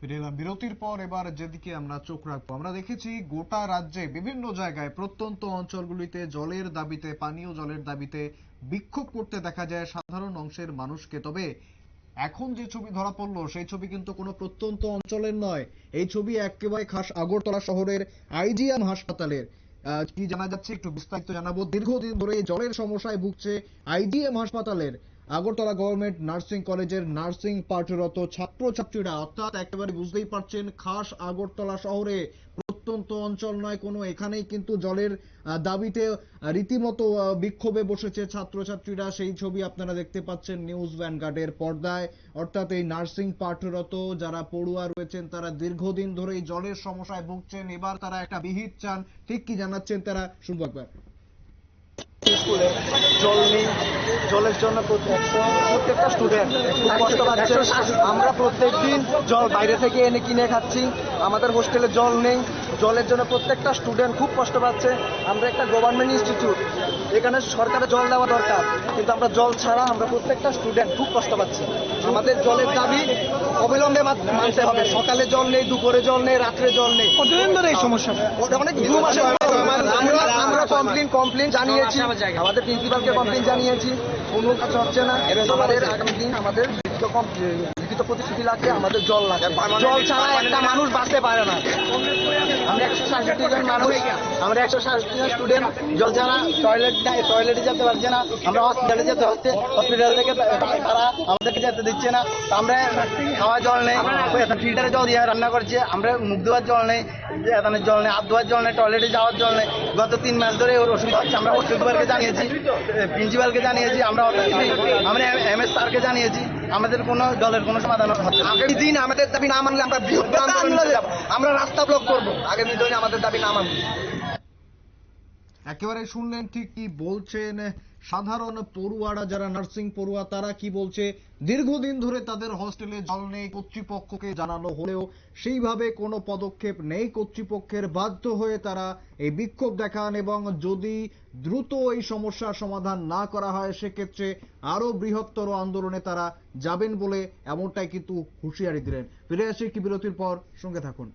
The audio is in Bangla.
ফিরে বিরতির পর, এবার যেদিকে আমরা চোখ রাখব। আমরা দেখেছি গোটা রাজ্যে বিভিন্ন জায়গায় প্রত্যন্ত অঞ্চলগুলিতে জলের দাবিতে, পানীয় জলের দাবিতে বিক্ষোভ করতে দেখা যায় সাধারণ অংশের মানুষকে। তবে এখন যে ছবি ধরা পড়ল, সেই ছবি কিন্তু কোনো প্রত্যন্ত অঞ্চলের নয়। এই ছবি একেবারে খাস আগরতলা শহরের আইজিএম হাসপাতালের। কি জানা যাচ্ছে একটু বিস্তারিত জানাব। দীর্ঘদিন ধরে জলের সমস্যায় ভুগছে আইজিএম হাসপাতালের আগরতলা গভর্নমেন্ট নার্সিং কলেজের নার্সিং পাঠরত ছাত্রছাত্রীরা অর্থাৎ একেবারে বুঝতেই পারছেন খাস আগরতলা শহরে প্রত্যন্ত অঞ্চল নয়, কোনো এখানেই কিন্তু জলের দাবিতে রীতিমতো বিক্ষোভে বসেছে ছাত্রছাত্রীরা। সেই ছবি আপনারা দেখতে পাচ্ছেন নিউজ ভ্যানগার্ডের পর্দায়। অর্থাৎ এই নার্সিং পাঠরত যারা পড়ুয়া রয়েছেন, তারা দীর্ঘদিন ধরে এই জলের সমস্যায় ভুগছেন। এবার তারা একটা বিহিত চান। ঠিক কি জানাচ্ছেন তারা? শুনব একবার। স্কুলে জল নেই। জলের জন্য প্রত্যেকটা স্টুডেন্ট খুব কষ্ট পাচ্ছে। আমরা প্রত্যেক দিন জল বাইরে থেকে এনে কিনে খাচ্ছি। আমাদের হোস্টেলে জল নেই। জলের জন্য প্রত্যেকটা স্টুডেন্ট খুব কষ্ট পাচ্ছে। আমরা একটা গভর্নমেন্ট ইনস্টিটিউট এখানে সরকারের জল দেওয়া দরকার। কিন্তু আমরা জল ছাড়া আমরা প্রত্যেকটা স্টুডেন্ট খুব কষ্ট পাচ্ছি। আমাদের জলের দাবি অবিলম্বে মানতে হবে। সকালে জল নেই দুপুরে জল নেই রাত্রে জল নেই। কতদিন ধরে এই সমস্যা? অনেক দু মাসের কমপ্লেন কমপ্লেন জানিয়েছি। আমাদের প্রিন্সিপালকে কমপ্লেন জানিয়েছি। কোনো কাজ হচ্ছে না। আমাদের আগামী দিন আমাদের লিখিত প্রতিশ্রুতি লাগবে আমাদের জল লাগে জল ছাড়া একটা মানুষ বাঁচতে পারে না। আমরা একশো সাতষট্টি জন মানুষ, আমরা একশো সাতষট্টি স্টুডেন্ট ছাড়া টয়লেট টয়লেটে যেতে পারছে না, আমরা হসপিটালে যেতে হচ্ছে হসপিটাল থেকে তারা আমাদেরকে যেতে দিচ্ছে না আমরা খাওয়া জল নেই ফিল্টারে জল দিয়ে রান্না করছে, আমরা মুখ ধোয়ার জল নেই এখানে জল নেই, হাত ধোয়ার জল নেই টয়লেটে যাওয়ার জল নেই, গত তিন মাস ধরে ওর অসুবিধা হচ্ছে আমরা প্রিন্সিপালকে জানিয়েছি প্রিন্সিপালকে জানিয়েছি, আমরা আমরা এম এস স্যারকে জানিয়েছি আমাদের কোনো দলের কোনো সমাধান হচ্ছে না। আগামী দিন আমাদের দাবি না মানলে আমরা বৃহত্তর আন্দোলনে যাব। আমরা রাস্তা ব্লক করব। আগামী দিনে আমাদের দাবি না মানলে। একেবারে শুনলেন ঠিক কি বলছেন সাধারণ পড়ুয়ারা যারা নার্সিং পড়ুয়া, তারা কি বলছে? দীর্ঘদিন ধরে তাদের হস্টেলে জল নেই, কর্তৃপক্ষকে জানানো হলেও সেইভাবে কোনো পদক্ষেপ নেই। কর্তৃপক্ষের বাধ্য হয়ে তারা এই বিক্ষোভ দেখান এবং যদি দ্রুত এই সমস্যার সমাধান না করা হয়, সেক্ষেত্রে আরও বৃহত্তর আন্দোলনে তারা যাবেন বলে এমনটাই কিন্তু হুঁশিয়ারি দিলেন। ফিরে আসি একটি বিরতির পর, সঙ্গে থাকুন।